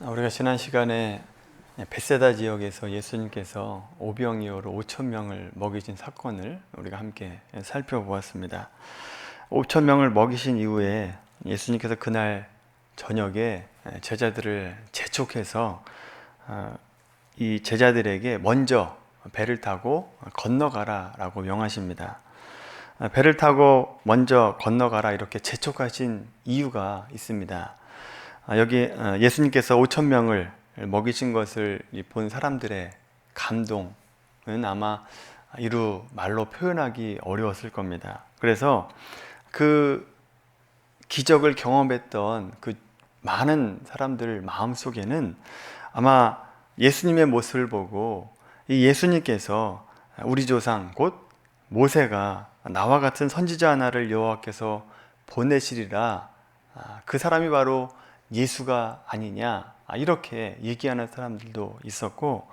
우리가 지난 시간에 베세다 지역에서 예수님께서 오병이어로 5천 명을 먹이신 사건을 우리가 함께 살펴보았습니다. 5천 명을 먹이신 이후에 예수님께서 그날 저녁에 제자들을 재촉해서 어, 이 제자들에게 먼저 배를 타고 건너가라라고 명하십니다. 어, 배를 타고 먼저 건너가라 이렇게 재촉하신 이유가 있습니다. 아, 여기 어, 예수님께서 5천 명을 먹이신 것을 본 사람들의 감동은 아마 이루 말로 표현하기 어려웠을 겁니다. 그래서 그 기적을 경험했던 그 많은 사람들 마음 속에는 아마 예수님의 모습을 보고 이 예수님께서 우리 조상 곧 모세가 나와 같은 선지자 하나를 여호와께서 보내시리라 아, 그 사람이 바로 예수가 아니냐 아, 이렇게 얘기하는 사람들도 있었고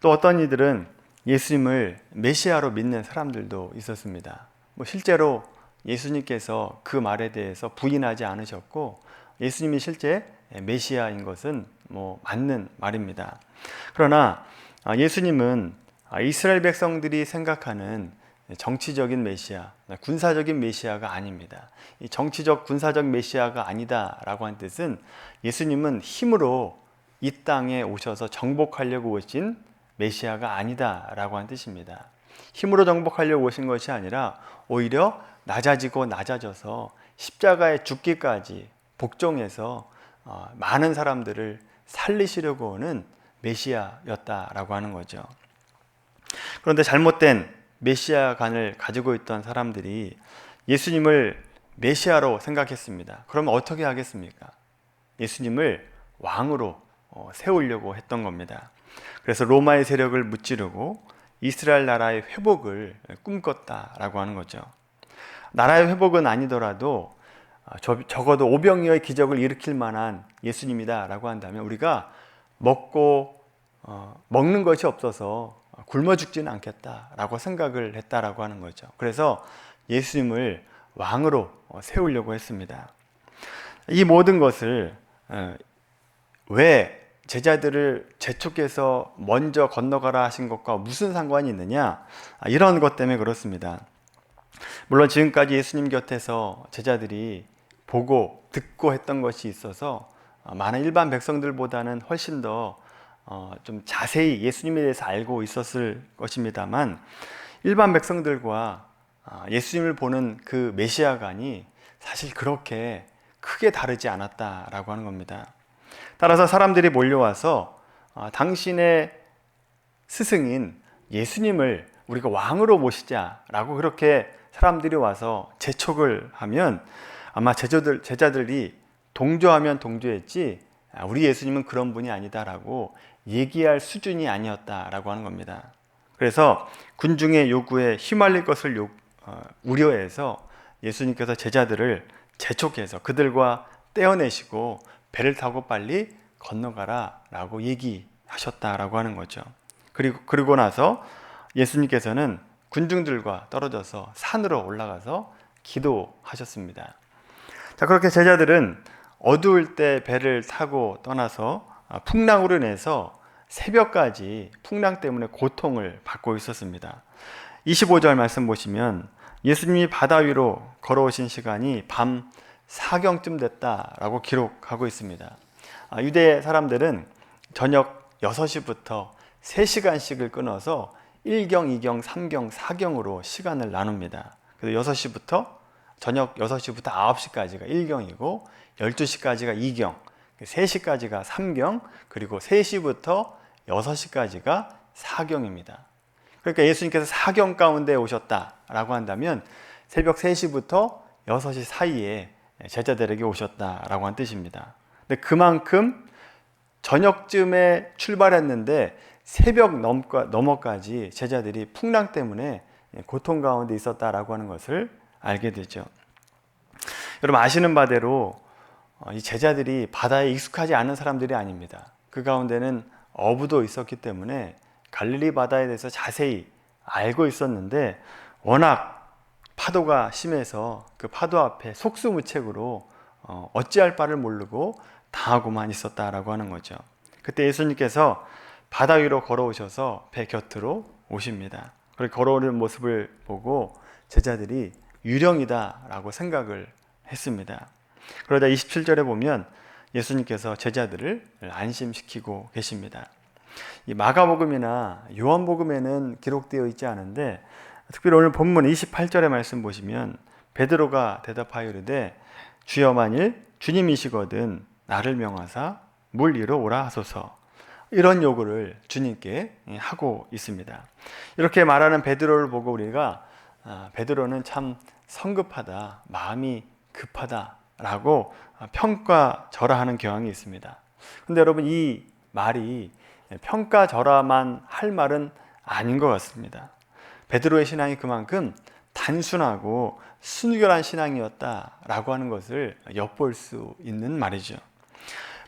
또 어떤 이들은 예수님을 메시아로 믿는 사람들도 있었습니다. 뭐 실제로 예수님께서 그 말에 대해서 부인하지 않으셨고 예수님이 실제 메시아인 것은 뭐 맞는 말입니다. 그러나 아, 예수님은 아, 이스라엘 백성들이 생각하는 정치적인 메시아, 군사적인 메시아가 아닙니다. 이 정치적 군사적 메시아가 아니다라고 한 뜻은 예수님은 힘으로 이 땅에 오셔서 정복하려고 오신 메시아가 아니다라고 한 뜻입니다. 힘으로 정복하려고 오신 것이 아니라 오히려 낮아지고 낮아져서 십자가에 죽기까지 복종해서 어, 많은 사람들을 살리시려고 오는 메시아였다라고 하는 거죠. 그런데 잘못된 메시아관을 가지고 있던 사람들이 예수님을 메시아로 생각했습니다. 그러면 어떻게 하겠습니까? 예수님을 왕으로 어, 세우려고 했던 겁니다. 그래서 로마의 세력을 무찌르고 이스라엘 나라의 회복을 꿈꿨다라고 하는 거죠. 나라의 회복은 아니더라도 어, 적어도 오병이어의 기적을 일으킬 만한 예수님이다라고 한다면 우리가 먹고 어, 먹는 것이 없어서 굶어 죽지는 않겠다라고 생각을 했다라고 하는 거죠. 그래서 예수님을 왕으로 세우려고 했습니다. 이 모든 것을 어, 왜 제자들을 재촉해서 먼저 건너가라 하신 것과 무슨 상관이 있느냐? 아, 이런 것 때문에 그렇습니다. 물론 지금까지 예수님 곁에서 제자들이 보고 듣고 했던 것이 있어서 어, 많은 일반 백성들보다는 훨씬 더 어, 좀 자세히 예수님에 대해서 알고 있었을 것입니다만 일반 백성들과 어, 예수님을 보는 그 메시아관이 사실 그렇게 크게 다르지 않았다라고 하는 겁니다. 따라서 사람들이 몰려와서 어, 당신의 스승인 예수님을 우리가 왕으로 모시자라고 그렇게 사람들이 와서 재촉을 하면 아마 제자들, 제자들이 동조하면 동조했지 아, 우리 예수님은 그런 분이 아니다라고 얘기할 수준이 아니었다라고 하는 겁니다. 그래서 군중의 요구에 휘말릴 것을 요, 어, 우려해서 예수님께서 제자들을 재촉해서 그들과 떼어내시고 배를 타고 빨리 건너가라라고 얘기하셨다라고 하는 거죠. 그리고 그리고 나서 예수님께서는 군중들과 떨어져서 산으로 올라가서 기도하셨습니다. 자, 그렇게 제자들은 어두울 때 배를 타고 떠나서 아, 풍랑으로 인해서 새벽까지 풍랑 때문에 고통을 받고 있었습니다. 25절 말씀 보시면 예수님이 바다 위로 걸어오신 시간이 밤 4경쯤 됐다라고 기록하고 있습니다. 아, 유대 사람들은 저녁 6시부터 3시간씩을 끊어서 1경, 2경, 3경, 4경으로 시간을 나눕니다. 그래서 6시부터 저녁 6시부터 9시까지가 1경이고 12시까지가 2경, 3시까지가 3경, 그리고 3시부터 6시까지가 4경입니다. 그러니까 예수님께서 4경 가운데 오셨다라고 한다면 새벽 3시부터 6시 사이에 제자들에게 오셨다라고 한 뜻입니다. 근데 그만큼 저녁쯤에 출발했는데 새벽 넘어까지 제자들이 풍랑 때문에 고통 가운데 있었다라고 하는 것을 알게 되죠. 여러분 아시는 바대로 어, 이 제자들이 바다에 익숙하지 않은 사람들이 아닙니다. 그 가운데는 어부도 있었기 때문에 갈릴리 바다에 대해서 자세히 알고 있었는데 워낙 파도가 심해서 그 파도 앞에 속수무책으로 어, 어찌할 바를 모르고 당하고만 있었다라고 하는 거죠. 그때 예수님께서 바다 위로 걸어오셔서 배 곁으로 오십니다. 그렇게 걸어오는 모습을 보고 제자들이 유령이다라고 생각을 했습니다. 그러다 27절에 보면 예수님께서 제자들을 안심시키고 계십니다. 이 마가복음이나 요한복음에는 기록되어 있지 않은데 특별히 오늘 본문 28절의 말씀 보시면 베드로가 대답하여 이르되 주여 만일 주님이시거든 나를 명하사 물 위로 오라 하소서 이런 요구를 주님께 하고 있습니다. 이렇게 말하는 베드로를 보고 우리가 아, 베드로는 참 성급하다, 마음이 급하다 라고 평가절하하는 경향이 있습니다. 근데 여러분 이 말이 평가절하만 할 말은 아닌 것 같습니다. 베드로의 신앙이 그만큼 단순하고 순결한 신앙이었다라고 하는 것을 엿볼 수 있는 말이죠.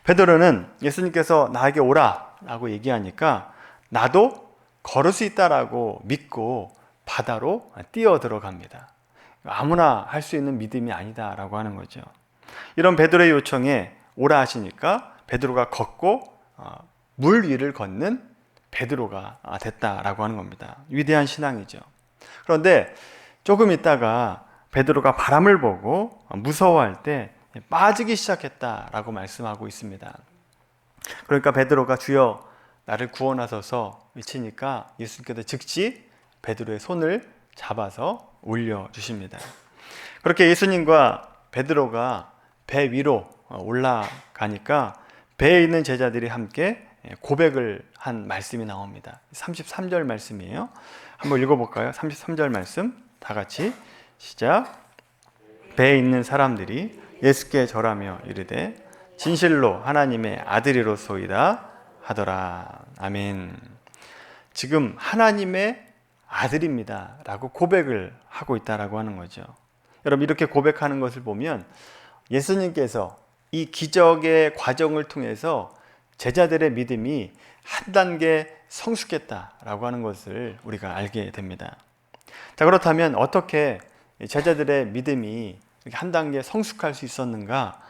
베드로는 예수님께서 나에게 오라라고 얘기하니까 나도 걸을 수 있다라고 믿고 바다로 뛰어 들어갑니다. 아무나 할 수 있는 믿음이 아니다라고 하는 거죠. 이런 베드로의 요청에 오라 하시니까 베드로가 걷고 어, 물 위를 걷는 베드로가 됐다라고 하는 겁니다. 위대한 신앙이죠. 그런데 조금 있다가 베드로가 바람을 보고 무서워할 때 빠지기 시작했다라고 말씀하고 있습니다. 그러니까 베드로가 주여 나를 구원하소서 외치니까 예수님께서 즉시 베드로의 손을 잡아서 올려 주십니다. 그렇게 예수님과 베드로가 배 위로 올라가니까 배에 있는 제자들이 함께 고백을 한 말씀이 나옵니다. 33절 말씀이에요. 한번 읽어볼까요? 33절 말씀 다 같이 시작. 배에 있는 사람들이 예수께 절하며 이르되 진실로 하나님의 아들이로소이다 하더라. 아멘. 지금 하나님의 아들입니다라고 고백을 하고 있다라고 하는 거죠. 여러분 이렇게 고백하는 것을 보면 예수님께서 이 기적의 과정을 통해서 제자들의 믿음이 한 단계 성숙했다라고 하는 것을 우리가 알게 됩니다. 자, 그렇다면 어떻게 제자들의 믿음이 한 단계 성숙할 수 있었는가?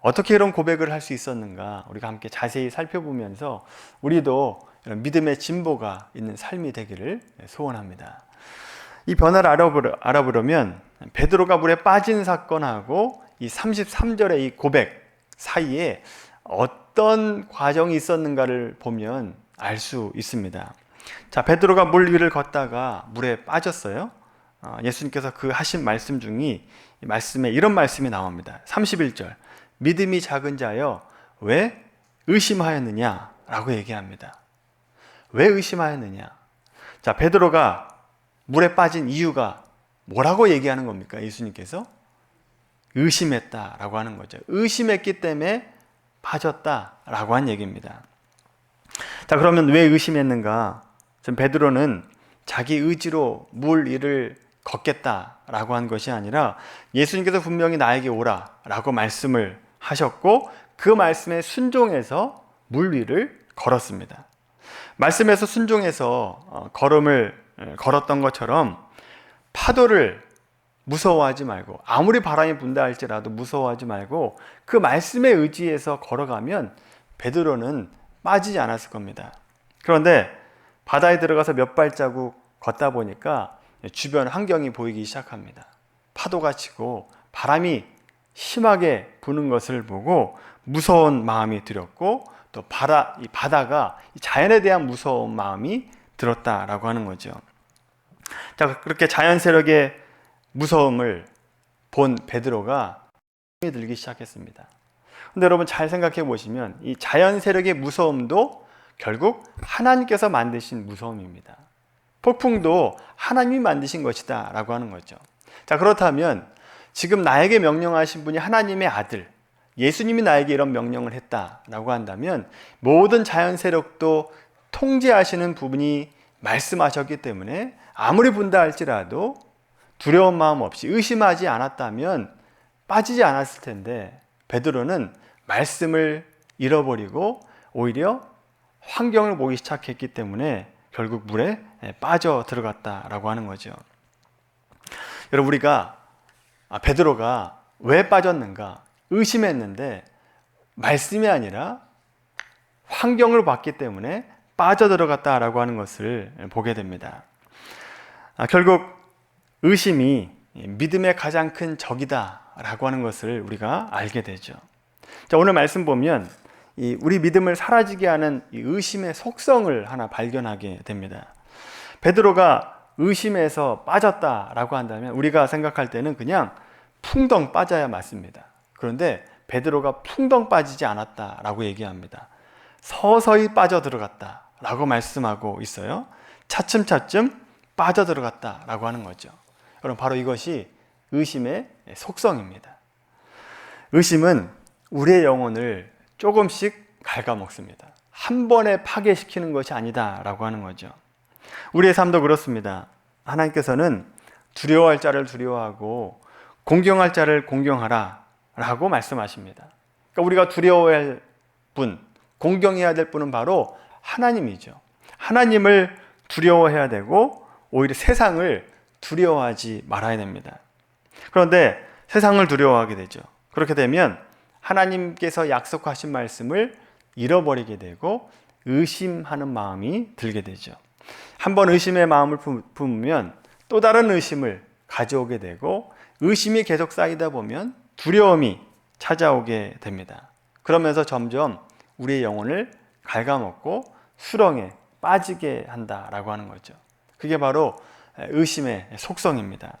어떻게 이런 고백을 할 수 있었는가? 우리가 함께 자세히 살펴보면서 우리도 이런 믿음의 진보가 있는 삶이 되기를 소원합니다. 이 변화를 알아보려 면 베드로가 물에 빠진 사건하고 이 33절의 이 고백 사이에 어떤 과정이 있었는가를 보면 알 수 있습니다. 자, 베드로가 물 위를 걷다가 물에 빠졌어요. 어, 예수님께서 그 하신 말씀 중에 말씀에 이런 말씀이 나옵니다. 31절. 믿음이 작은 자여 왜 의심하였느냐? 라고 얘기합니다. 왜 의심하였느냐? 자, 베드로가 물에 빠진 이유가 뭐라고 얘기하는 겁니까? 예수님께서 의심했다라고 하는 거죠. 의심했기 때문에 빠졌다라고 한 얘기입니다. 자, 그러면 왜 의심했는가? 지금 베드로는 자기 의지로 물 위를 걷겠다라고 한 것이 아니라 예수님께서 분명히 나에게 오라라고 말씀을 하셨고 그 말씀에 순종해서 물 위를 걸었습니다. 말씀에서 순종해서 어, 걸음을 걸었던 것처럼 파도를 무서워하지 말고 아무리 바람이 분다 할지라도 무서워하지 말고 그 말씀에 의지해서 걸어가면 베드로는 빠지지 않았을 겁니다. 그런데 바다에 들어가서 몇 발자국 걷다 보니까 주변 환경이 보이기 시작합니다. 파도가 치고 바람이 심하게 부는 것을 보고 무서운 마음이 들었고 또 바다, 이 바다가 자연에 대한 무서운 마음이 들었다라고 하는 거죠. 자, 그렇게 자연 세력의 무서움을 본 베드로가 들기 시작했습니다. 근데 여러분 잘 생각해 보시면 이 자연 세력의 무서움도 결국 하나님께서 만드신 무서움입니다. 폭풍도 하나님이 만드신 것이다 라고 하는 거죠. 자, 그렇다면 지금 나에게 명령하신 분이 하나님의 아들, 예수님이 나에게 이런 명령을 했다 라고 한다면 모든 자연 세력도 통제하시는 부분이 말씀하셨기 때문에 아무리 분다 할지라도 두려운 마음 없이 의심하지 않았다면 빠지지 않았을 텐데 베드로는 말씀을 잃어버리고 오히려 환경을 보기 시작했기 때문에 결국 물에 빠져 들어갔다라고 하는 거죠. 여러분 우리가 아, 베드로가 왜 빠졌는가 의심했는데 말씀이 아니라 환경을 봤기 때문에 빠져 들어갔다라고 하는 것을 보게 됩니다. 아, 결국 의심이 믿음의 가장 큰 적이다라고 하는 것을 우리가 알게 되죠. 자, 오늘 말씀 보면 이 우리 믿음을 사라지게 하는 이 의심의 속성을 하나 발견하게 됩니다. 베드로가 의심에서 빠졌다라고 한다면 우리가 생각할 때는 그냥 풍덩 빠져야 맞습니다. 그런데 베드로가 풍덩 빠지지 않았다라고 얘기합니다. 서서히 빠져 들어갔다라고 말씀하고 있어요. 차츰차츰 빠져 들어갔다라고 하는 거죠. 여러분 바로 이것이 의심의 속성입니다. 의심은 우리의 영혼을 조금씩 갉아먹습니다. 한 번에 파괴시키는 것이 아니다라고 하는 거죠. 우리의 삶도 그렇습니다. 하나님께서는 두려워할 자를 두려워하고 공경할 자를 공경하라 라고 말씀하십니다. 그러니까 우리가 두려워할 분, 공경해야 될 분은 바로 하나님이죠. 하나님을 두려워해야 되고 오히려 세상을 두려워하지 말아야 됩니다. 그런데 세상을 두려워하게 되죠. 그렇게 되면 하나님께서 약속하신 말씀을 잃어버리게 되고 의심하는 마음이 들게 되죠. 한번 의심의 마음을 품으면 또 다른 의심을 가져오게 되고 의심이 계속 쌓이다 보면 두려움이 찾아오게 됩니다. 그러면서 점점 우리의 영혼을 갉아먹고 수렁에 빠지게 한다라고 하는 거죠. 그게 바로 의심의 속성입니다.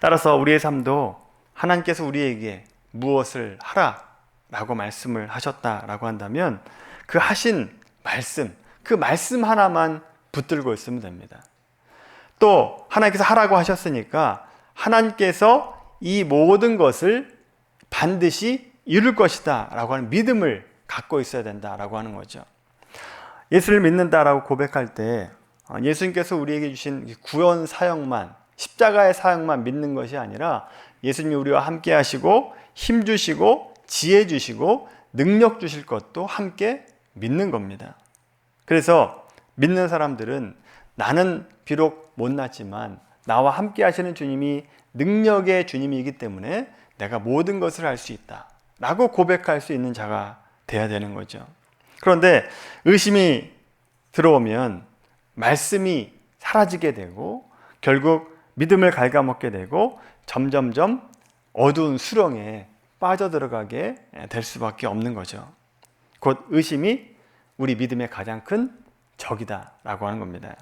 따라서 우리의 삶도 하나님께서 우리에게 무엇을 하라라고 말씀을 하셨다라고 한다면 그 하신 말씀, 그 말씀 하나만 붙들고 있으면 됩니다. 또 하나님께서 하라고 하셨으니까 하나님께서 이 모든 것을 반드시 이룰 것이다 라고 하는 믿음을 갖고 있어야 된다 라고 하는 거죠. 예수를 믿는다라고 고백할 때 어, 예수님께서 우리에게 주신 구원 사역만 십자가의 사역만 믿는 것이 아니라 예수님이 우리와 함께 하시고 힘 주시고 지혜 주시고 능력 주실 것도 함께 믿는 겁니다. 그래서 믿는 사람들은 나는 비록 못났지만 나와 함께 하시는 주님이 능력의 주님이기 때문에 내가 모든 것을 할 수 있다. 라고 고백할 수 있는 자가 돼야 되는 거죠. 그런데 의심이 들어오면 말씀이 사라지게 되고 결국 믿음을 갉아먹게 되고 점점점 어두운 수렁에 빠져들어가게 될 수밖에 없는 거죠. 곧 의심이 우리 믿음의 가장 큰 적이다라고 하는 겁니다.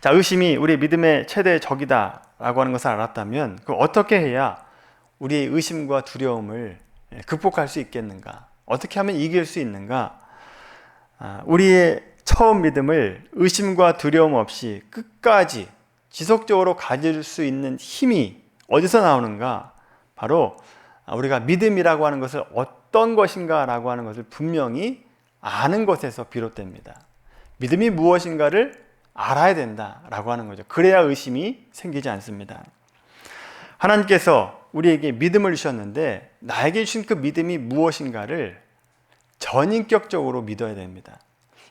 자, 의심이 우리 믿음의 최대 적이다라고 하는 것을 알았다면 그 어떻게 해야 우리의 의심과 두려움을 극복할 수 있겠는가? 어떻게 하면 이길 수 있는가? 아, 우리의 처음 믿음을 의심과 두려움 없이 끝까지 지속적으로 가질 수 있는 힘이 어디서 나오는가? 바로 우리가 믿음이라고 하는 것을 어떤 것인가라고 하는 것을 분명히 아는 것에서 비롯됩니다. 믿음이 무엇인가를 알아야 된다라고 하는 거죠. 그래야 의심이 생기지 않습니다. 하나님께서 우리에게 믿음을 주셨는데 나에게 주신 그 믿음이 무엇인가를 전인격적으로 믿어야 됩니다.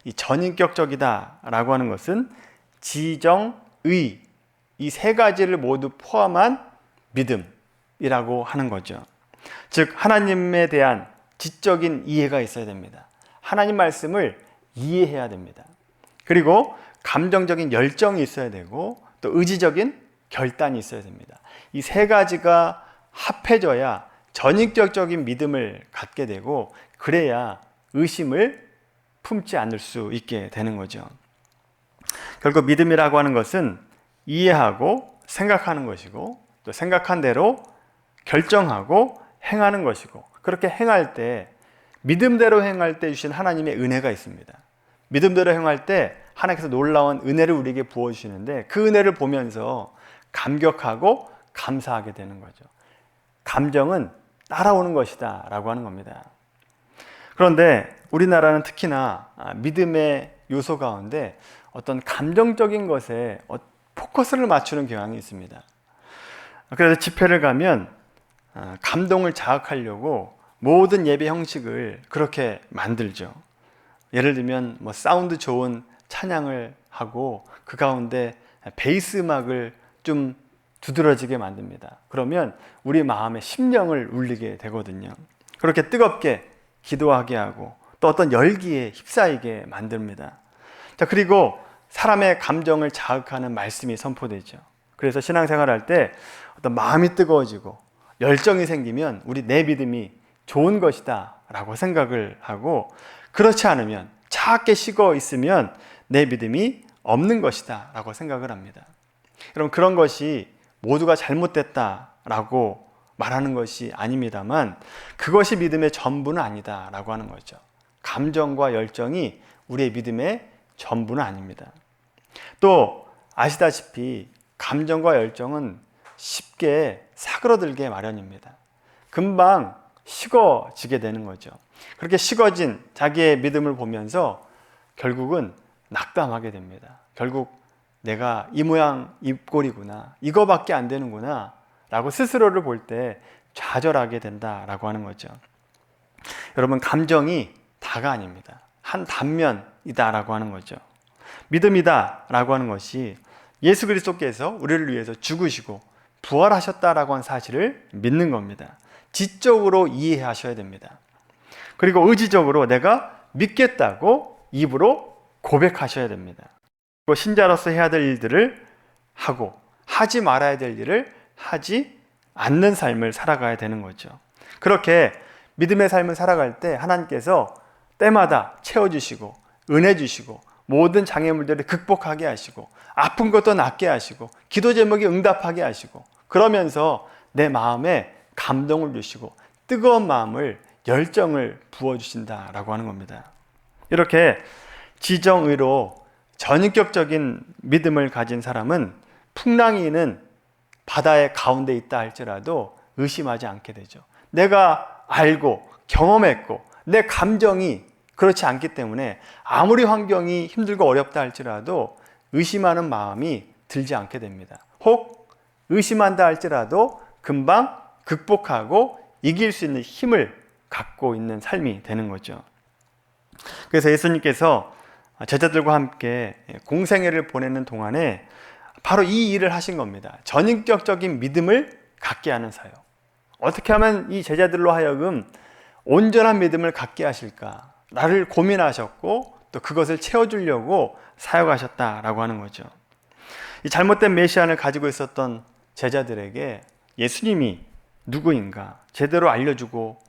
이 전인격적이다라고 하는 것은 지정, 의, 이 세 가지를 모두 포함한 믿음이라고 하는 거죠. 즉, 하나님에 대한 지적인 이해가 있어야 됩니다. 하나님 말씀을 이해해야 됩니다. 그리고 감정적인 열정이 있어야 되고 또 의지적인 결단이 있어야 됩니다. 이 세 가지가 합해져야 전인격적인 믿음을 갖게 되고 그래야 의심을 품지 않을 수 있게 되는 거죠. 결국 믿음이라고 하는 것은 이해하고 생각하는 것이고 또 생각한 대로 결정하고 행하는 것이고 그렇게 행할 때 믿음대로 행할 때 주신 하나님의 은혜가 있습니다. 믿음대로 행할 때 하나님께서 놀라운 은혜를 우리에게 부어 주시는데 그 은혜를 보면서 감격하고 감사하게 되는 거죠. 감정은 따라오는 것이다 라고 하는 겁니다. 그런데 우리나라는 특히나 아, 믿음의 요소 가운데 어떤 감정적인 것에 어, 포커스를 맞추는 경향이 있습니다. 그래서 집회를 가면 아, 감동을 자극하려고 모든 예배 형식을 그렇게 만들죠. 예를 들면 뭐 사운드 좋은 찬양을 하고 그 가운데 베이스 음악을 좀 두드러지게 만듭니다. 그러면 우리 마음의 심령을 울리게 되거든요. 그렇게 뜨겁게 기도하게 하고 또 어떤 열기에 휩싸이게 만듭니다. 자, 그리고 사람의 감정을 자극하는 말씀이 선포되죠. 그래서 신앙생활 할때 어떤 마음이 뜨거워지고 열정이 생기면 우리 내 믿음이 좋은 것이다 라고 생각을 하고 그렇지 않으면 차갑게 식어 있으면 내 믿음이 없는 것이다 라고 생각을 합니다. 여러분 그런 것이 모두가 잘못됐다 라고 말하는 것이 아닙니다만 그것이 믿음의 전부는 아니다 라고 하는 거죠. 감정과 열정이 우리의 믿음의 전부는 아닙니다. 또 아시다시피 감정과 열정은 쉽게 사그러들게 마련입니다. 금방 식어지게 되는 거죠. 그렇게 식어진 자기의 믿음을 보면서 결국은 낙담하게 됩니다. 결국 내가 이 모양 이 꼴이구나. 이거밖에 안 되는구나. 라고 스스로를 볼 때 좌절하게 된다라고 하는 거죠. 여러분, 감정이 다가 아닙니다. 한 단면이다라고 하는 거죠. 믿음이다라고 하는 것이 예수 그리스도께서 우리를 위해서 죽으시고 부활하셨다라고 하는 사실을 믿는 겁니다. 지적으로 이해하셔야 됩니다. 그리고 의지적으로 내가 믿겠다고 입으로 고백하셔야 됩니다. 신자로서 해야 될 일들을 하고 하지 말아야 될 일을 하지 않는 삶을 살아가야 되는 거죠. 그렇게 믿음의 삶을 살아갈 때 하나님께서 때마다 채워주시고 은혜 주시고 모든 장애물들을 극복하게 하시고 아픈 것도 낫게 하시고 기도 제목이 응답하게 하시고 그러면서 내 마음에 감동을 주시고 뜨거운 마음을 열정을 부어 주신다라고 하는 겁니다. 이렇게 지정의로 전인격적인 믿음을 가진 사람은 풍랑이는 바다의 가운데 있다 할지라도 의심하지 않게 되죠. 내가 알고 경험했고 내 감정이 그렇지 않기 때문에 아무리 환경이 힘들고 어렵다 할지라도 의심하는 마음이 들지 않게 됩니다. 혹 의심한다 할지라도 금방 극복하고 이길 수 있는 힘을 갖고 있는 삶이 되는 거죠. 그래서 예수님께서 제자들과 함께 공생애를 보내는 동안에 바로 이 일을 하신 겁니다. 전인격적인 믿음을 갖게 하는 사역. 어떻게 하면 이 제자들로 하여금 온전한 믿음을 갖게 하실까? 나를 고민하셨고 또 그것을 채워주려고 사역하셨다라고 하는 거죠. 이 잘못된 메시안을 가지고 있었던 제자들에게 예수님이 누구인가 제대로 알려주고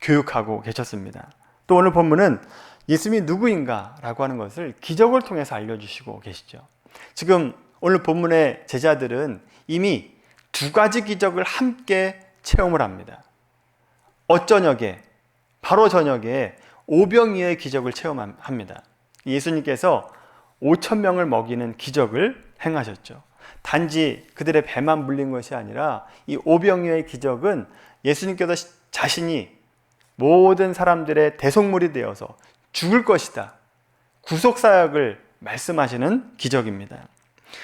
교육하고 계셨습니다. 또 오늘 본문은 예수님이 누구인가라고 하는 것을 기적을 통해서 알려주시고 계시죠. 지금 오늘 본문의 제자들은 이미 두 가지 기적을 함께 체험을 합니다. 어저녁에 바로 저녁에 오병이의 기적을 체험합니다. 예수님께서 5천 명을 먹이는 기적을 행하셨죠. 단지 그들의 배만 물린 것이 아니라 이 오병이의 기적은 예수님께서 자신이 모든 사람들의 대속물이 되어서 죽을 것이다. 구속 사역을 말씀하시는 기적입니다.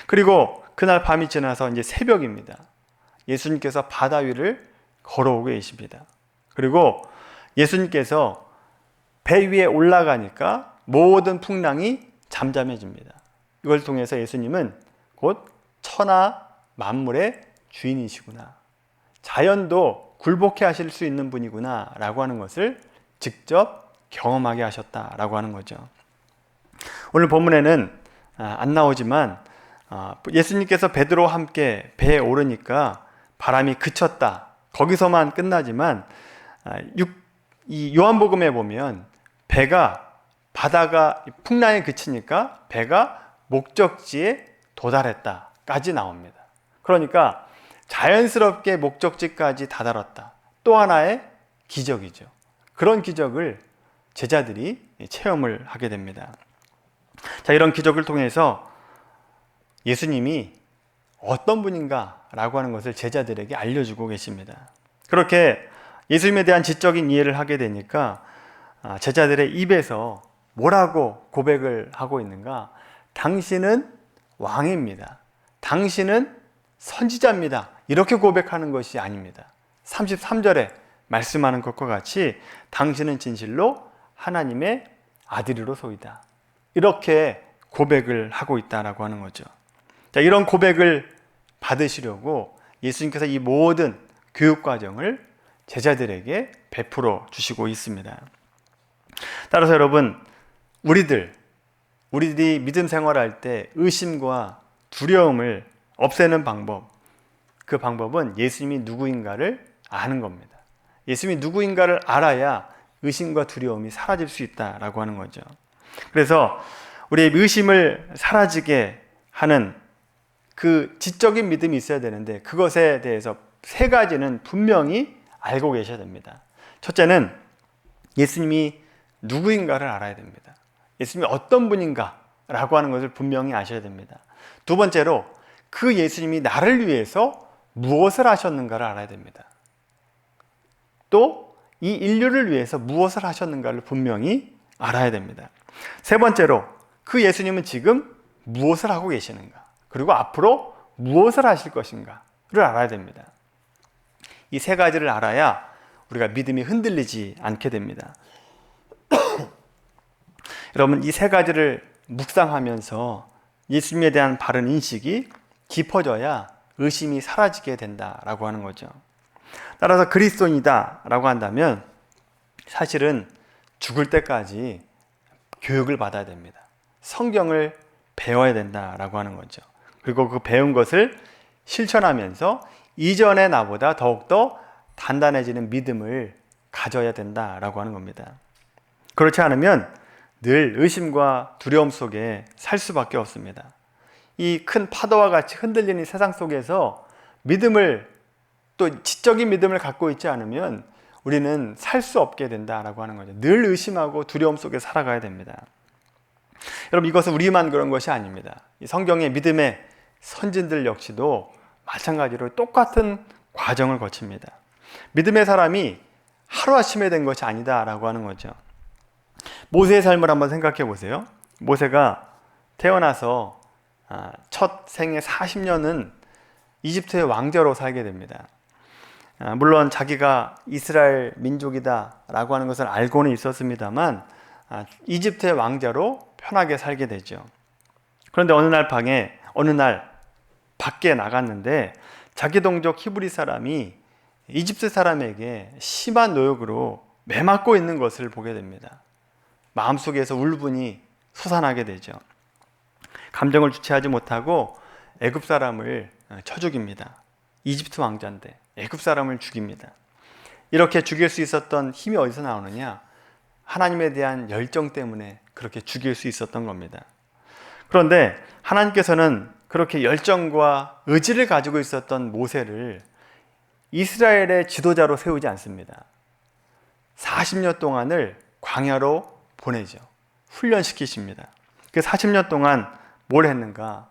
그리고 그날 밤이 지나서 이제 새벽입니다. 예수님께서 바다 위를 걸어오고 계십니다. 그리고 예수님께서 배 위에 올라가니까 모든 풍랑이 잠잠해집니다. 이걸 통해서 예수님은 곧 천하 만물의 주인이시구나. 자연도 굴복해 하실 수 있는 분이구나. 라고 하는 것을 직접 경험하게 하셨다 라고 하는 거죠. 오늘 본문에는 아, 안 나오지만 아, 예수님께서 베드로와 함께 배에 오르니까 바람이 그쳤다. 거기서만 끝나지만 아, 이 요한복음에 보면 배가 바다가 풍랑에 그치니까 배가 목적지에 도달했다까지 나옵니다. 그러니까 자연스럽게 목적지까지 다다랐다. 또 하나의 기적이죠. 그런 기적을 제자들이 체험을 하게 됩니다. 자, 이런 기적을 통해서 예수님이 어떤 분인가라고 하는 것을 제자들에게 알려주고 계십니다. 그렇게 예수님에 대한 지적인 이해를 하게 되니까 아, 제자들의 입에서 뭐라고 고백을 하고 있는가? 당신은 왕입니다. 당신은 선지자입니다. 이렇게 고백하는 것이 아닙니다. 33절에 말씀하는 것과 같이 당신은 진실로 하나님의 아들이로 소이다. 이렇게 고백을 하고 있다라고 하는 거죠. 자, 이런 고백을 받으시려고 예수님께서 이 모든 교육 과정을 제자들에게 베풀어 주시고 있습니다. 따라서 여러분, 우리들, 우리들이 믿음 생활할 때 의심과 두려움을 없애는 방법, 그 방법은 예수님이 누구인가를 아는 겁니다. 예수님이 누구인가를 알아야 의심과 두려움이 사라질 수 있다라고 하는 거죠. 그래서 우리의 의심을 사라지게 하는 그 지적인 믿음이 있어야 되는데 그것에 대해서 세 가지는 분명히 알고 계셔야 됩니다. 첫째는 예수님이 누구인가를 알아야 됩니다. 예수님이 어떤 분인가라고 하는 것을 분명히 아셔야 됩니다. 두 번째로 그 예수님이 나를 위해서 무엇을 하셨는가를 알아야 됩니다. 또 이 인류를 위해서 무엇을 하셨는가를 분명히 알아야 됩니다. 세 번째로 그 예수님은 지금 무엇을 하고 계시는가, 그리고 앞으로 무엇을 하실 것인가를 알아야 됩니다. 이 세 가지를 알아야 우리가 믿음이 흔들리지 않게 됩니다. 여러분, 이 세 가지를 묵상하면서 예수님에 대한 바른 인식이 깊어져야 의심이 사라지게 된다라고 하는 거죠. 따라서 그리스도인이다라고 한다면 사실은 죽을 때까지 교육을 받아야 됩니다. 성경을 배워야 된다라고 하는 거죠. 그리고 그 배운 것을 실천하면서 이전의 나보다 더욱더 단단해지는 믿음을 가져야 된다라고 하는 겁니다. 그렇지 않으면 늘 의심과 두려움 속에 살 수밖에 없습니다. 이 큰 파도와 같이 흔들리는 세상 속에서 믿음을 또 지적인 믿음을 갖고 있지 않으면 우리는 살 수 없게 된다라고 하는 거죠. 늘 의심하고 두려움 속에 살아가야 됩니다. 여러분 이것은 우리만 그런 것이 아닙니다. 성경의 믿음의 선진들 역시도 마찬가지로 똑같은 과정을 거칩니다. 믿음의 사람이 하루아침에 된 것이 아니다라고 하는 거죠. 모세의 삶을 한번 생각해 보세요. 모세가 태어나서 아, 첫 생애 40년은 이집트의 왕자로 살게 됩니다. 아, 물론 자기가 이스라엘 민족이다라고 하는 것을 알고는 있었습니다만 아, 이집트의 왕자로 편하게 살게 되죠. 그런데 어느 날 방에 어느 날 밖에 나갔는데 자기 동족 히브리 사람이 이집트 사람에게 심한 노역으로 매맞고 있는 것을 보게 됩니다. 마음속에서 울분이 솟아나게 되죠. 감정을 주체하지 못하고 애굽 사람을 쳐 죽입니다. 이집트 왕자인데 애굽 사람을 죽입니다. 이렇게 죽일 수 있었던 힘이 어디서 나오느냐? 하나님에 대한 열정 때문에 그렇게 죽일 수 있었던 겁니다. 그런데 하나님께서는 그렇게 열정과 의지를 가지고 있었던 모세를 이스라엘의 지도자로 세우지 않습니다. 40년 동안을 광야로 보내죠. 훈련시키십니다. 그 40년 동안 뭘 했는가?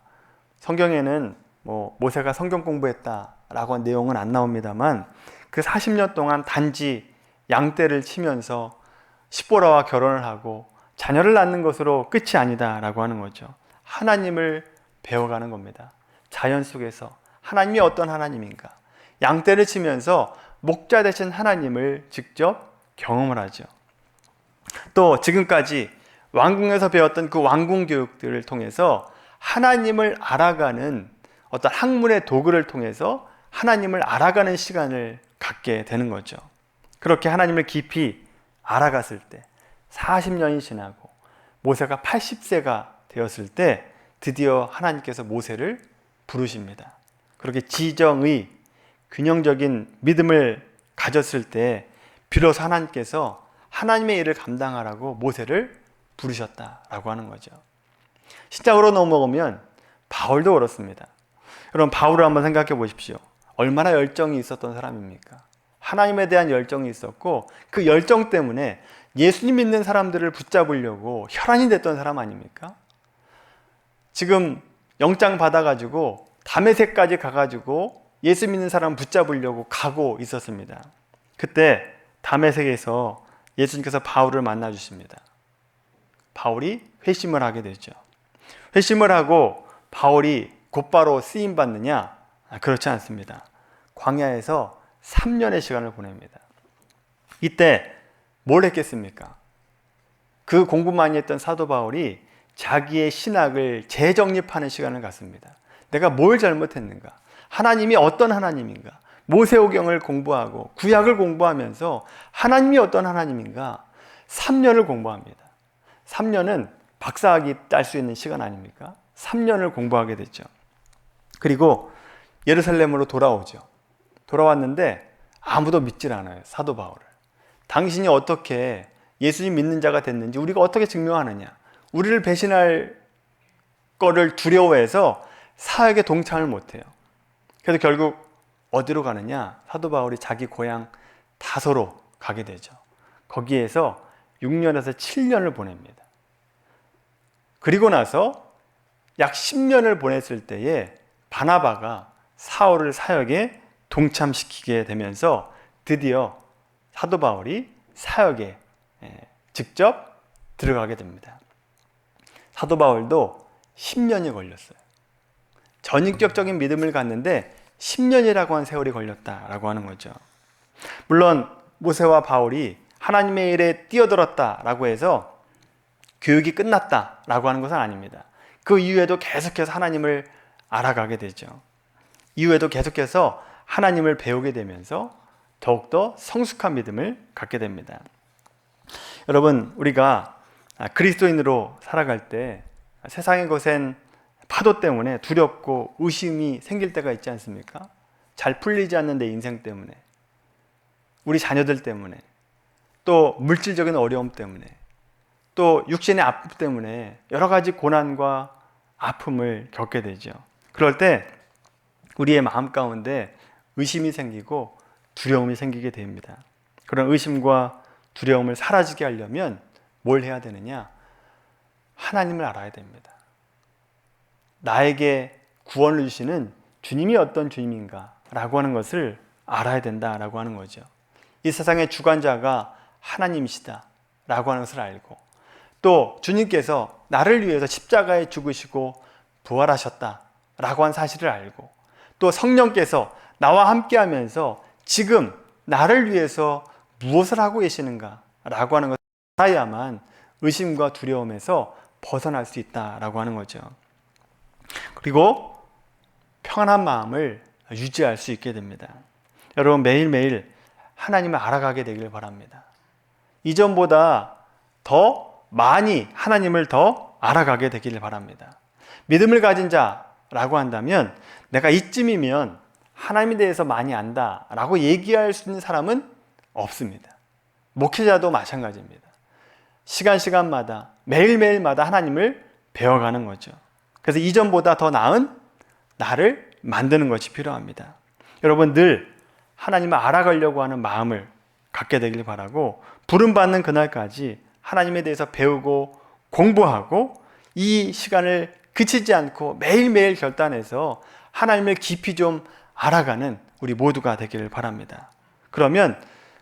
성경에는 뭐 모세가 성경 공부했다라고 한 내용은 안 나옵니다만 그 40년 동안 단지 양떼를 치면서 시보라와 결혼을 하고 자녀를 낳는 것으로 끝이 아니다라고 하는 거죠. 하나님을 배워가는 겁니다. 자연 속에서 하나님이 어떤 하나님인가? 양떼를 치면서 목자 되신 하나님을 직접 경험을 하죠. 또 지금까지 왕궁에서 배웠던 그 왕궁 교육들을 통해서 하나님을 알아가는 어떤 학문의 도구를 통해서 하나님을 알아가는 시간을 갖게 되는 거죠. 그렇게 하나님을 깊이 알아갔을 때 40년이 지나고 모세가 80세가 되었을 때 드디어 하나님께서 모세를 부르십니다. 그렇게 지정의 균형적인 믿음을 가졌을 때 비로소 하나님께서 하나님의 일을 감당하라고 모세를 부르셨다라고 하는 거죠. 신작으로 넘어오면 바울도 그렇습니다. 여러분 바울을 한번 생각해 보십시오. 얼마나 열정이 있었던 사람입니까? 하나님에 대한 열정이 있었고 그 열정 때문에 예수님 믿는 사람들을 붙잡으려고 혈안이 됐던 사람 아닙니까? 지금 영장 받아가지고 담에색까지 가가지고 예수 믿는 사람 붙잡으려고 가고 있었습니다. 그때 담에색에서 예수님께서 바울을 만나 주십니다. 바울이 회심을 하게 되죠. 회심을 하고 바울이 곧바로 쓰임 받느냐? 아, 그렇지 않습니다. 광야에서 3년의 시간을 보냅니다. 이때 뭘 했겠습니까? 그 공부 많이 했던 사도 바울이 자기의 신학을 재정립하는 시간을 갖습니다. 내가 뭘 잘못했는가? 하나님이 어떤 하나님인가? 모세오경을 공부하고 구약을 공부하면서 하나님이 어떤 하나님인가 3년을 공부합니다. 3년은 박사학위 딸 수 있는 시간 아닙니까? 3년을 공부하게 됐죠. 그리고 예루살렘으로 돌아오죠. 돌아왔는데 아무도 믿질 않아요. 사도 바울을. 당신이 어떻게 예수님 믿는 자가 됐는지 우리가 어떻게 증명하느냐? 우리를 배신할 거를 두려워해서 사역에 동참을 못해요. 그래서 결국 어디로 가느냐? 사도 바울이 자기 고향 다소로 가게 되죠. 거기에서 6년에서 7년을 보냅니다. 그리고 나서 약 10년을 보냈을 때에 바나바가 사울을 사역에 동참시키게 되면서 드디어 사도 바울이 사역에 예, 직접 들어가게 됩니다. 사도 바울도 10년이 걸렸어요. 전인격적인 믿음을 갖는데 10년이라고 한 세월이 걸렸다라고 하는 거죠. 물론 모세와 바울이 하나님의 일에 뛰어들었다라고 해서 교육이 끝났다라고 하는 것은 아닙니다. 그 이후에도 계속해서 하나님을 알아가게 되죠. 이후에도 계속해서 하나님을 배우게 되면서 더욱더 성숙한 믿음을 갖게 됩니다. 여러분, 우리가 그리스도인으로 살아갈 때 세상의 것엔 파도 때문에 두렵고 의심이 생길 때가 있지 않습니까? 잘 풀리지 않는 내 인생 때문에, 우리 자녀들 때문에, 또 물질적인 어려움 때문에, 또 육신의 아픔 때문에 여러 가지 고난과 아픔을 겪게 되죠. 그럴 때 우리의 마음 가운데 의심이 생기고 두려움이 생기게 됩니다. 그런 의심과 두려움을 사라지게 하려면 뭘 해야 되느냐? 하나님을 알아야 됩니다. 나에게 구원을 주시는 주님이 어떤 주님인가? 라고 하는 것을 알아야 된다라고 하는 거죠. 이 세상의 주관자가 하나님이시다. 라고 하는 것을 알고 또 주님께서 나를 위해서 십자가에 죽으시고 부활하셨다. 라고 한 사실을 알고 또 성령께서 나와 함께 하면서 지금 나를 위해서 무엇을 하고 계시는가? 라고 하는 것 을 알아야만 의심과 두려움에서 벗어날 수 있다라고 하는 거죠. 그리고 평안한 마음을 유지할 수 있게 됩니다. 여러분 매일매일 하나님을 알아가게 되길 바랍니다. 이전보다 더 많이 하나님을 더 알아가게 되기를 바랍니다. 믿음을 가진 자라고 한다면 내가 이쯤이면 하나님에 대해서 많이 안다라고 얘기할 수 있는 사람은 없습니다. 목회자도 마찬가지입니다. 시간 시간마다 매일매일마다 하나님을 배워가는 거죠. 그래서 이전보다 더 나은 나를 만드는 것이 필요합니다. 여러분 늘 하나님을 알아가려고 하는 마음을 갖게 되길 바라고 부름 받는 그날까지 하나님에 대해서 배우고 공부하고 이 시간을 그치지 않고 매일매일 결단해서 하나님을 깊이 좀 알아가는 우리 모두가 되기를 바랍니다. 그러면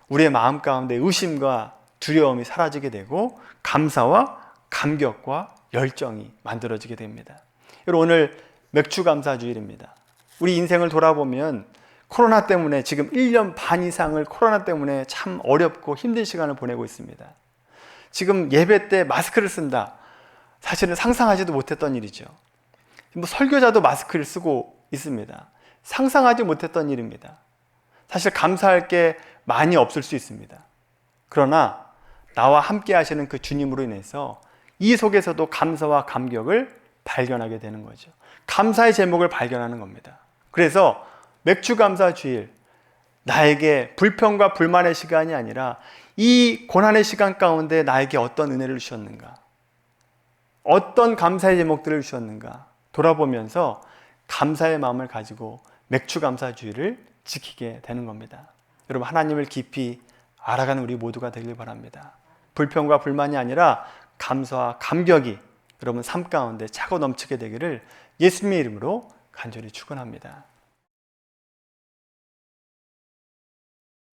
우리의 마음 가운데 의심과 두려움이 사라지게 되고 감사와 감격과 열정이 만들어지게 됩니다. 여러분 오늘 맥주 감사 주일입니다. 우리 인생을 돌아보면 코로나 때문에 지금 1년 반 이상을 코로나 때문에 참 어렵고 힘든 시간을 보내고 있습니다. 지금 예배 때 마스크를 쓴다. 사실은 상상하지도 못했던 일이죠. 뭐 설교자도 마스크를 쓰고 있습니다. 상상하지 못했던 일입니다. 사실 감사할 게 많이 없을 수 있습니다. 그러나 나와 함께 하시는 그 주님으로 인해서 이 속에서도 감사와 감격을 발견하게 되는 거죠. 감사의 제목을 발견하는 겁니다. 그래서 맥주 감사 주일 나에게 불평과 불만의 시간이 아니라 이 고난의 시간 가운데 나에게 어떤 은혜를 주셨는가? 어떤 감사의 제목들을 주셨는가? 돌아보면서 감사의 마음을 가지고 맥주 감사 주일을 지키게 되는 겁니다. 여러분 하나님을 깊이 알아가는 우리 모두가 되길 바랍니다. 불평과 불만이 아니라 감사와 감격이 여러분 삶 가운데 차고 넘치게 되기를 예수님의 이름으로 간절히 축원합니다.